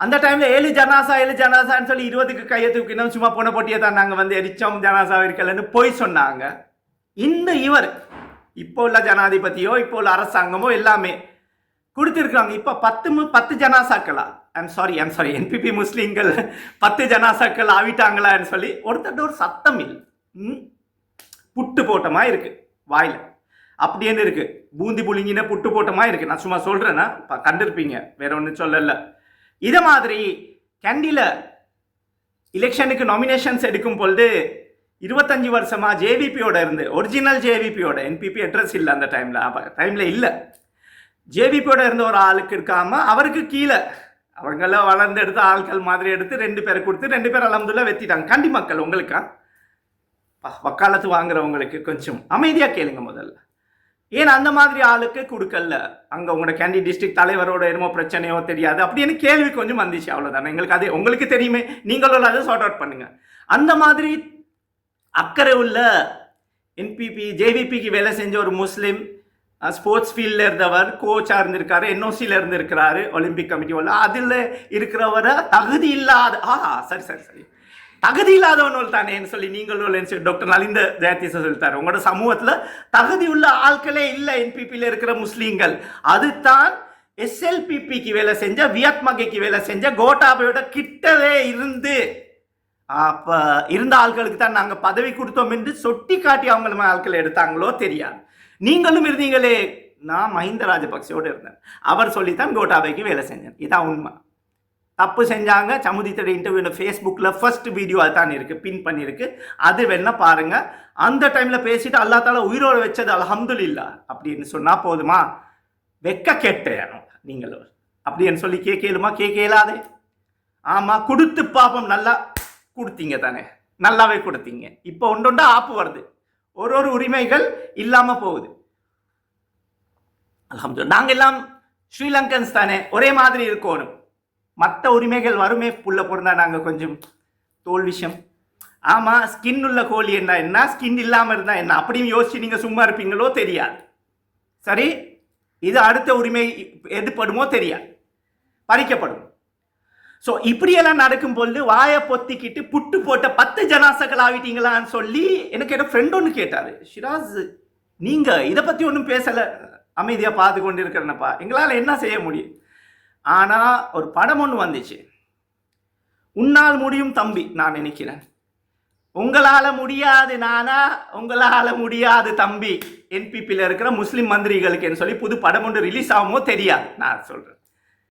அந்த டைம்ல ஏழு ஜனாசா ஏழு ஜனாசான்னு சொல்லி இருபதுக்கு கையை தூக்கினோம் சும்மா பொண்ணை போட்டியை தான் நாங்கள் வந்து எரிச்சோம் ஜனாசா இருக்கலன்னு போய் சொன்னாங்க. இந்த இவர் இப்போ உள்ள ஜனாதிபதியோ இப்போ உள்ள அரசாங்கமோ எல்லாமே கொடுத்துருக்காங்க இப்போ பத்து பத்து ஜனாசாக்களா? I'm sorry I'm sorry NPP முஸ்லீம்கள் பத்து ஜனாசாக்கள் ஆவிட்டாங்களான்னு சொல்லி ஒருத்தட்ட ஒரு சத்தம் இல்லை. ம்? புட்டு போட்டமா இருக்கு வாயில். அப்படின்னு இருக்கு? பூந்தி புளிங்கின புட்டு போட்டமா இருக்கு. நான் சும்மா சொல்கிறேன்னா கண்டிருப்பீங்க வேற ஒன்றும் சொல்லலை. இதை மாதிரி கண்டியில் எலெக்ஷனுக்கு நாமினேஷன்ஸ் எடுக்கும் பொழுது இருபத்தஞ்சி வருஷமாக ஜேவிபியோட இருந்து ஒரிஜினல் ஜேவிபியோட என்பிபி அட்ரஸ் இல்லை அந்த டைமில் டைமில் இல்லை. ஜேவிபியோட இருந்த ஒரு ஆளுக்கு இருக்காமல் அவருக்கு கீழே அவங்கள வளர்ந்து எடுத்து ஆட்கள் மாதிரி எடுத்து ரெண்டு பேரை கொடுத்து ரெண்டு பேர் அலமதுல்லா வெத்திட்டாங்க கண்டி மக்கள் உங்களுக்கா? வக்காலத்து வாங்குறவங்களுக்கு கொஞ்சம் அமைதியாக கேளுங்க முதல்ல. ஏன் அந்த மாதிரி ஆளுக்கு கொடுக்கல? அங்கே உங்களோட கேண்டி டிஸ்ட்ரிக்ட் தலைவரோட என்னமோ பிரச்சனையோ தெரியாது. அப்படின்னு கேள்வி கொஞ்சம் வந்துச்சு அவ்வளோதானே எங்களுக்கு அது உங்களுக்கு தெரியுமே. நீங்களும் அதை சார்ட் அவுட் பண்ணுங்க. அந்த மாதிரி அக்கறை உள்ள என்பிபி ஜேவிபிக்கு வேலை செஞ்ச ஒரு முஸ்லீம் ஸ்போர்ட்ஸ் ஃபீல்டில் இருந்தவர் கோச்சாக இருந்திருக்காரு என்ஓசியில் இருந்திருக்கிறாரு ஒலிம்பிக் கமிட்டி உள்ள அதில் இருக்கிறவரை தகுதி இல்லாத ஆ சரி சரி சரி. தகுதி இல்லாதவன் தானேன்னு சொல்லி நீங்களும் சொல்லி டாக்டர் நலிந்த ஜெயதீச சொல்லித்தார் உங்களோட சமூகத்தில் தகுதி உள்ள ஆட்களே இல்லை என்பிபியில் இருக்கிற முஸ்லீம்கள். அதுதான் எஸ்எல்பிபிக்கு வேலை செஞ்ச வியத்மகைக்கு வேலை செஞ்ச கோட்டாபையோட கிட்டவே இருந்து. அப்போ இருந்த ஆட்களுக்கு தான் நாங்கள் பதவி கொடுத்தோம் என்று சொட்டி காட்டி அவங்கள ஆட்களை ஆட்கள் எடுத்தாங்களோ தெரியாது. நீங்களும் இருந்தீங்களே. நான் மஹிந்த ராஜபக்சோடு இருந்தேன். அவர் சொல்லித்தான் கோட்டாபைக்கு வேலை செஞ்சேன். இதான் உண்மை. தப்பு செஞ்சாங்க சமுதித்தோட இன்டர்வியூவில் ஃபேஸ்புக்கில் ஃபர்ஸ்ட் வீடியோ அதுதான் இருக்குது பின் பண்ணியிருக்கு அது வேணா பாருங்கள் அந்த டைமில் பேசிட்டு அல்லா தால உயிரோட வச்சது அல்ஹம்துலில்லா அப்படின்னு சொன்னால் போதுமா? வெக்க கேட்டேன் நீங்கள். அப்படின்னு சொல்லி கேட்கலுமா கேட்கலாதே ஆமாம் கொடுத்து பாப்போம் நல்லா கொடுத்தீங்க தானே. நல்லாவே கொடுத்தீங்க. இப்போ ஒன்றொண்டா ஆப்பு வருது. ஒரு ஒரு உரிமைகள் இல்லாமல் போகுது. அலமது நாங்கள் எல்லாம் ஸ்ரீலங்கன்ஸ் தானே ஒரே மாதிரி இருக்கணும். மற்ற உரிமைகள் வருமே புள்ள பிறந்தா நாங்கள் கொஞ்சம் தோல் விஷயம் ஆமாம் ஸ்கின் உள்ள கோழி என்ன என்ன? ஸ்கின் இல்லாமல் இருந்தால் என்ன? அப்படின்னு யோசிச்சு நீங்கள் சும்மா இருப்பீங்களோ தெரியாது. சரி? இது அடுத்த உரிமை எதுப்படுமோ தெரியாது. பறிக்கப்படும். ஸோ இப்படியெல்லாம் நடக்கும் பொழுது வாயை பொத்திக்கிட்டு புட்டு போட்ட பத்து ஜனாசகள் ஆகிட்டீங்களான்னு சொல்லி எனக்கு என்னோட ஃப்ரெண்ட் ஒன்று கேட்டார். ஷிராஸ் நீங்கள் இதை பற்றி ஒன்றும் பேசலை. அமைதியாக பார்த்து கொண்டு இருக்கிறனப்பா எங்களால் என்ன செய்ய முடியும்? ஆனால் ஒரு படம் ஒன்று வந்துச்சு. உன்னால் முடியும் தம்பி நான் நினைக்கிறேன். உங்களால் முடியாது நானா? உங்களால் முடியாது தம்பி. என்பிபியில் இருக்கிற முஸ்லீம் மந்திரிகளுக்குன்னு சொல்லி புது படம் ஒன்று ரிலீஸ் ஆகுமோ தெரியாது. நான் சொல்கிறேன்